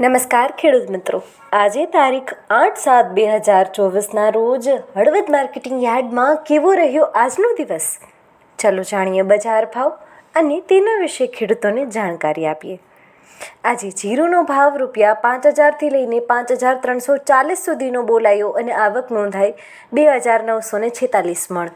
નમસ્કાર ખેડૂત મિત્રો. આજે તારીખ આઠ સાત બે હજાર ચોવીસના રોજ હળવદ માર્કેટિંગ યાર્ડમાં કેવો રહ્યો આજનો દિવસ? ચલો જાણીએ બજાર ભાવ અને તેના વિશે ખેડૂતોને જાણકારી આપીએ. આજે જીરુનો ભાવ રૂપિયા પાંચ હજારથી લઈને પાંચ હજાર ત્રણસો ચાલીસ સુધીનો બોલાયો અને આવક નોંધાઈ બે હજાર નવસો ને છેતાલીસ મણ.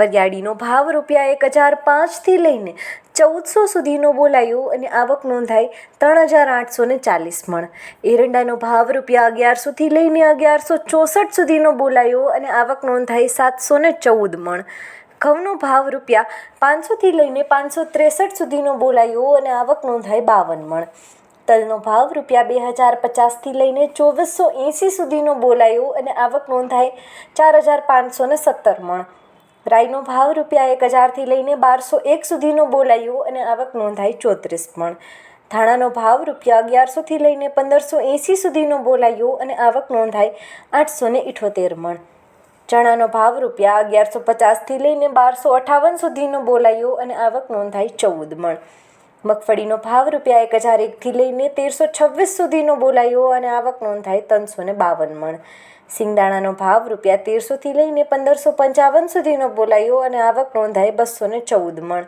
વરિયાળીનો ભાવ રૂપિયા એક હજાર પાંચથી લઈને ચૌદસો સુધીનો બોલાયો અને આવક નોંધાઈ ત્રણ હજાર આઠસો ને ચાલીસ મણ. એરંડાનો ભાવ રૂપિયા અગિયારસોથી લઈને અગિયારસો ચોસઠ સુધીનો બોલાયો અને આવક નોંધાઈ સાતસો ને ચૌદ મણ. ઘઉંનો ભાવ રૂપિયા પાંચસોથી લઈને પાંચસો ત્રેસઠ સુધીનો બોલાયો અને આવક નોંધાઈ બાવન મણ. તલનો ભાવ રૂપિયા બે હજાર પચાસથી લઈને ચોવીસો એંસી સુધીનો બોલાયો અને આવક નોંધાઈ ચાર હજાર પાંચસો ને સત્તર મણ. રાઈનો ભાવ રૂપિયા એક હજારથી લઈને બારસો એક સુધીનો બોલાયો અને આવક નોંધાઈ ચોત્રીસ મણ ધાણાનો ભાવ રૂપિયા અગિયારસોથી લઈને પંદરસો એંસી સુધીનો બોલાયો અને આવક નોંધાઈ આઠસો ને ઇઠોતેર મણ. ચણાનો ભાવ રૂપિયા અગિયારસો પચાસથી લઈને બારસો અઠાવન સુધીનો બોલાયો અને આવક નોંધાઈ ચૌદ મણ. મગફળીનો ભાવ રૂપિયા એક હજાર એકથી લઈને તેરસો છવ્વીસ સુધીનો બોલાયો અને આવક નોંધાઈ ત્રણસો ને બાવન મણ. સિંગદાણાનો ભાવ રૂપિયા તેરસોથી લઈને પંદરસો પંચાવન સુધીનો બોલાયો અને આવક નોંધાઈ બસો ને ચૌદ મણ.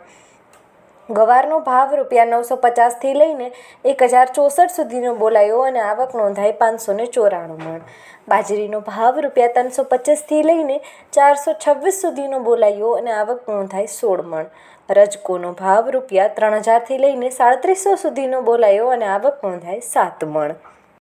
ગવારનો ભાવ રૂપિયા નવસો પચાસથી લઈને એક હજાર ચોસઠ સુધીનો બોલાયો અને આવક નોંધાઈ પાંચસો ને ચોરાણું મણ. બાજરીનો ભાવ રૂપિયા ત્રણસો પચીસથી લઈને ચારસો છવ્વીસ સુધીનો બોલાયો અને આવક નોંધાઈ સોળ મણ. રજકોનો ભાવ રૂપિયા ત્રણ હજારથી લઈને સાડત્રીસો સુધીનો બોલાયો અને આવક નોંધાઈ સાત મણ.